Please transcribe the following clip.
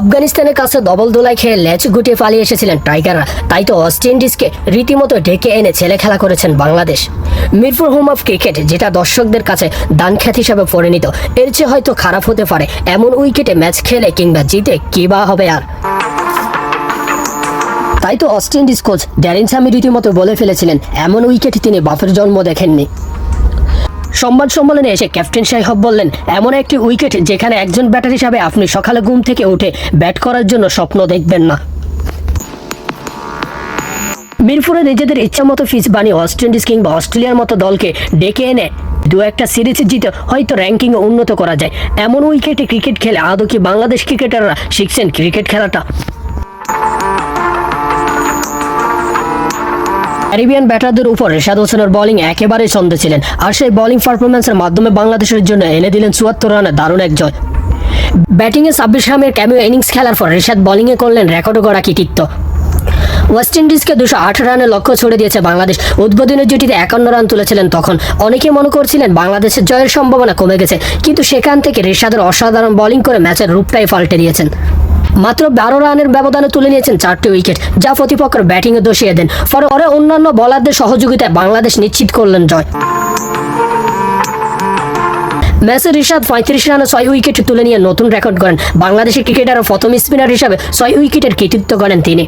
আফগানিস্তানের কাছে ডবল দোলায় খেয়ে ল্যাচ গুটিয়ে পালিয়ে এসেছিলেন টাইগাররা। তাই তো ওয়েস্ট ইন্ডিজকে রীতিমতো ঢেকে এনে ছেলে খেলা করেছেন Bangladesh. Mirpur home of cricket যেটা দর্শকদের কাছে দান খ্যাত হিসাবে পরিণত, এর চেয়ে হয়তো খারাপ হতে পারে এমন উইকেটে ম্যাচ খেলে কিংবা জিতে কি বা হবে আর? তাই তো West Indies coach Daren Sammy রীতিমতো বলে ফেলেছিলেন, এমন উইকেট তিনি বাপের জন্ম দেখেননি। সংবাদ সম্মেলনে এসে ক্যাপ্টেন সাহেব বললেন, এমন একটি উইকেট যেখানে একজন ব্যাটার হিসাবে আপনি সকালে ঘুম থেকে উঠে ব্যাট করার জন্য স্বপ্ন দেখবেন না। মিরপুরে নিজেদের ইচ্ছামতো ফিস বানিয়ে ওয়েস্ট ইন্ডিজ কিংবা অস্ট্রেলিয়ার মতো দলকে ডেকে এনে দু একটা সিরিজ জিতে হয়তো র্যাঙ্কিং উন্নত করা যায়। এমন উইকেটে ক্রিকেট খেলে আদৌ কি বাংলাদেশ ক্রিকেটাররা শিখছেন ক্রিকেট খেলাটা? ক্যারিবিয়ান ব্যাটারদের উপর রেশাদ হোসেনের বোলিং একেবারেই ছন্দে ছিলেন। আর সেই বোলিং পারফরমেন্সের মাধ্যমে বাংলাদেশের জন্য এনে দিলেন চুয়াত্তর রানে দারুণ এক জয়। ব্যাটিংয়ে সাব্বির রামের ক্যামিও ইনিংস খেলার পর রেশাদ বোলিংয়ে করলেন রেকর্ড করা কৃতিত্ব। ওয়েস্ট ইন্ডিজকে দুশো আট রানের লক্ষ্য ছড়ে দিয়েছে বাংলাদেশ। উদ্বোধনের জুটিতে একান্ন রান তুলেছিলেন তখন। অনেকে মনে করছিলেন বাংলাদেশের জয়ের সম্ভাবনা কমে গেছে। কিন্তু সেখান থেকে রেশাদের অসাধারণ বোলিং করে ম্যাচের রূপটাই পাল্টে দিয়েছেন। মাত্র বারো রানের ব্যবধানে তুলে নিয়েছেন চারটি উইকেট, যা প্রতিপক্ষের ব্যাটিংয়ে দোষিয়ে দেন। পরে অন্যান্য বলারদের সহযোগিতায় বাংলাদেশ নিশ্চিত করলেন জয়। ম্যাচে ঋষাদ পঁয়ত্রিশ রানে ছয় উইকেট তুলে নিয়ে নতুন রেকর্ড করেন বাংলাদেশের ক্রিকেটার প্রথম স্পিনার হিসাবে ছয় উইকেটের কৃতিত্ব করেন তিনি।